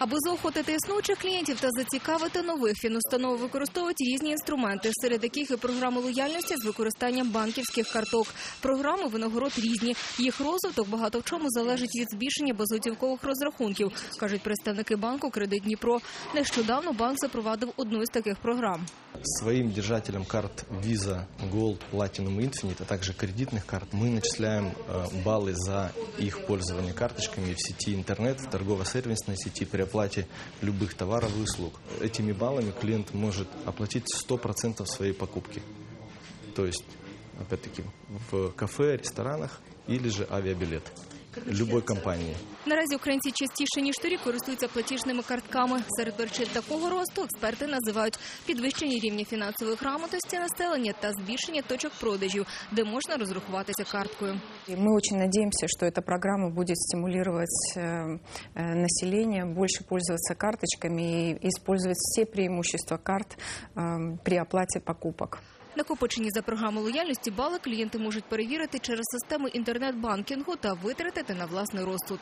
Аби заохотити існуючих клієнтів та зацікавити нових фінустанов використовують різні інструменти, серед яких і програми лояльності з використанням банківських карток. Програми винагород різні. Їх розвиток багато в чому залежить від збільшення безготівкових розрахунків, кажуть представники банку Кредит Дніпро. Нещодавно банк запровадив одну із таких програм. Своим держателям карт Visa, Gold, Platinum, Infinite, а также кредитных карт мы начисляем э, баллы за их пользование карточками в сети интернет, в торгово-сервисной сети при оплате любых товаров и услуг. Этими баллами клиент может оплатить 100% своей покупки. То есть, опять-таки, в кафе, ресторанах или же авиабилет любой компании. Наразі українці частіше ніж торік користуються платіжними картками. Серед причин такого росту експерти називають підвищення рівня фінансової грамотності населення та збільшення точок продажів, де можна розрахуватися карткою. И мы очень надеемся, что эта программа будет стимулировать э, э, население больше пользоваться карточками и использовать все преимущества карт э, при оплате покупок. Накопичені за програму лояльності бали клієнти можуть перевірити через систему інтернет-банкінгу та витратити на власний розсуд.